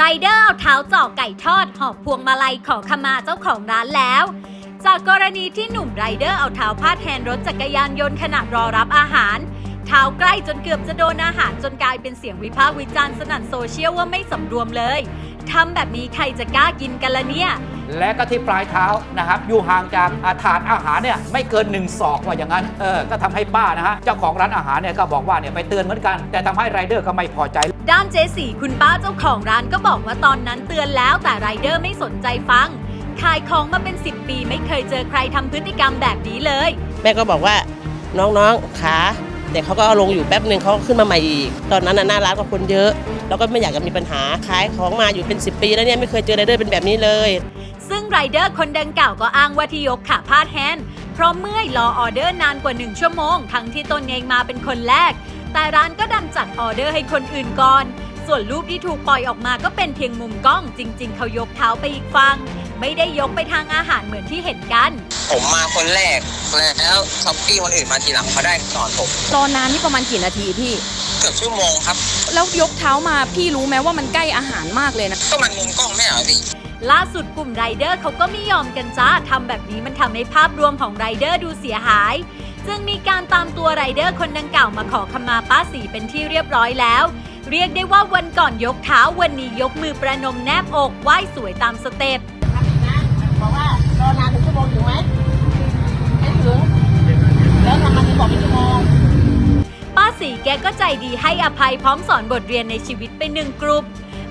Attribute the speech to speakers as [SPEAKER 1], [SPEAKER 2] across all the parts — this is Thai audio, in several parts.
[SPEAKER 1] ไรเดอร์เอาเท้าเจ่อไก่ทอดหอบพวงมาลัยขอขมาเจ้าของร้านแล้ว จากกรณีที่หนุ่มไรเดอร์เอาเท้าพาดแทนรถจักรยานยนต์ขณะรอรับอาหาร เท้าใกล้จนเกือบจะโดนอาหารจนกลายเป็นเสียงวิพากษ์วิจารณ์สนั่นโซเชียลว่าไม่สำรวมเลย ทำแบบนี้ใครจะกล้ากินกันละเนี่ย
[SPEAKER 2] และก็ที่ปลายเท้านะครับ อยู่ห่างจากอาถาดอาหารเนี่ยไม่เกินหนึ่งศอกว่าอย่างนั้นเออก็ทำให้ป้านะฮะเจ้าของร้านอาหารเนี่ยก็บอกว่าเนี่ยไปเตือนเหมือนกัน แต่ทำให้ไรเดอร์ก็ไม่พอใจ
[SPEAKER 1] ด้านเจสีคุณป้าเจ้าของร้านก็บอกว่าตอนนั้นเตือนแล้วแต่ไรเดอร์ไม่สนใจฟัง ขายของมาเป็น 10 ปีไม่เคยเจอใครทำพฤติกรรมแบบนี้เลย
[SPEAKER 3] แม่ก็บอกว่าน้องๆขา แต่เขาก็เอาลงอยู่แป๊บหนึ่งเขาก็ขึ้นมาใหม่อีก ตอนนั้นน่ะหน้าร้านก็คนเยอะ แล้วก็ไม่อยากจะมีปัญหาขายของมาอยู่เป็น 10 ปีแล้วเนี่ยไม่เคยเจอไรเดอร์เป็นแบบนี้เลย
[SPEAKER 1] ซึ่งไรเดอร์คนดังกล่าวก็อ้างว่าที่ยกขาพาดแฮนด์เพราะเมื่อยรอออเดอร์นานกว่า 1 ชั่วโมง ทั้งที่ตนเองมาเป็นคนแรก แต่ร้านก็ดันจัดออเดอร์ให้คนอื่นก่อน ส่วนรูปที่ถูกปล่อยออกมาก็เป็นเพียงมุมกล้องจริง ๆ เขายกเท้าไปอีกฝั่ง ไม่ได้ยกไปทางอาหารเหมือนที่เห็นกัน
[SPEAKER 4] ผมมาคนแรกแล้วช้อปปี้คนอื่นมาทีหลังเขาได้ก่อนผม
[SPEAKER 5] รอนานนี่ประมาณกี่นาทีพี่
[SPEAKER 4] เกือบชั่วโมงครับ
[SPEAKER 5] แล้วยกเท้ามาพี่รู้ไหมว่ามันใกล้อาหารมากเลยนะ
[SPEAKER 4] ก็มันมุมกล้องไม่เหรอพี่
[SPEAKER 1] ล่าสุดกลุ่มไรเดอร์เขาก็ไม่ยอมกันจ้าทำแบบนี้มันทำให้ภาพรวมของไรเดอร์ดูเสียหาย จึงมีการตามตัวไรเดอร์คนดังกล่าวมาขอขมาป้าสีเป็นที่เรียบร้อยแล้ว เรียกได้ว่าวันก่อนยกเท้าวันนี้ยกมือประนมแนบอกไหว้สวยตามสเต็ป
[SPEAKER 6] บอกเป็นชั่วโมง
[SPEAKER 1] ป้าสีแกก็ใจดีให้อภัยพร้อมสอนบทเรียนในชีวิตไปหนึ่งกลุ่ม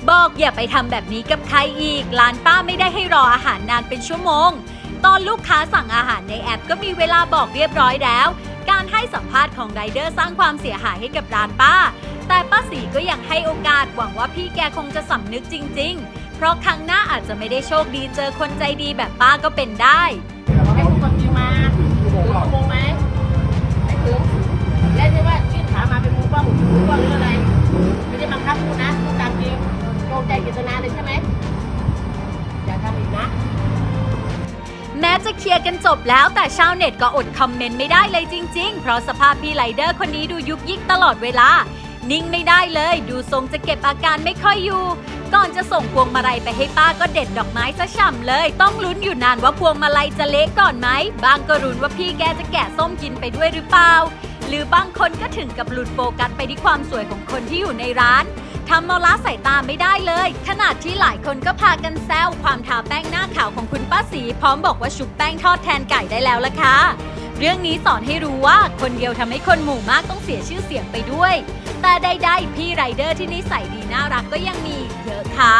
[SPEAKER 1] บอกอย่าไปทำแบบนี้กับใครอีก ร้านป้าไม่ได้ให้รออาหารนานเป็นชั่วโมง ตอนลูกค้าสั่งอาหารในแอปก็มีเวลาบอกเรียบร้อยแล้ว การให้สัมภาษณ์ของไรเดอร์สร้างความเสียหายให้กับร้านป้า แต่ป้าสีก็ยังให้โอกาสหวังว่าพี่แกคงจะสำนึกจริง ๆ เพราะครั้งหน้าอาจจะไม่ได้โชคดีเจอคนใจดีแบบป้าก็เป็นได้
[SPEAKER 6] ให้คนจริงมา จงใจเจตนาเลยใช่ไหมอย่าทำอีกนะ
[SPEAKER 1] แม้จะเคลียร์กันจบแล้วแต่ชาวเน็ตก็อดคอมเมนต์ไม่ได้เลยจริง ๆ เพราะสภาพพี่ไรเดอร์คนนี้ดูยุกยิกตลอดเวลา นิ่งไม่ได้เลย ดูทรงจะเก็บอาการไม่ค่อยอยู่ ก่อนจะส่งพวงมาลัยไปให้ป้าก็เด็ดดอกไม้ซะฉ่ำเลย ต้องลุ้นอยู่นานว่าพวงมาลัยจะเละก่อนไหมบางก็รุนว่าพี่แกจะแกะส้มกินไปด้วยหรือเปล่า หรือบางคนก็ถึงกับหลุดโฟกัสไปที่ความสวยของคนที่อยู่ในร้าน ทำเอาละสายตาไม่ได้เลย ขนาดที่หลายคนก็พากันแซวความทาแป้งหน้าขาวของคุณป้าสี พร้อมบอกว่าชุบแป้งทอดแทนไก่ได้แล้วละค่ะเรื่องนี้สอนให้รู้ว่าคนเดียวทำให้คนหมู่มากต้องเสียชื่อเสียงไปด้วย แต่ใดๆพี่ไรเดอร์ที่นิสัยดีน่ารักก็ยังมีเยอะค่ะ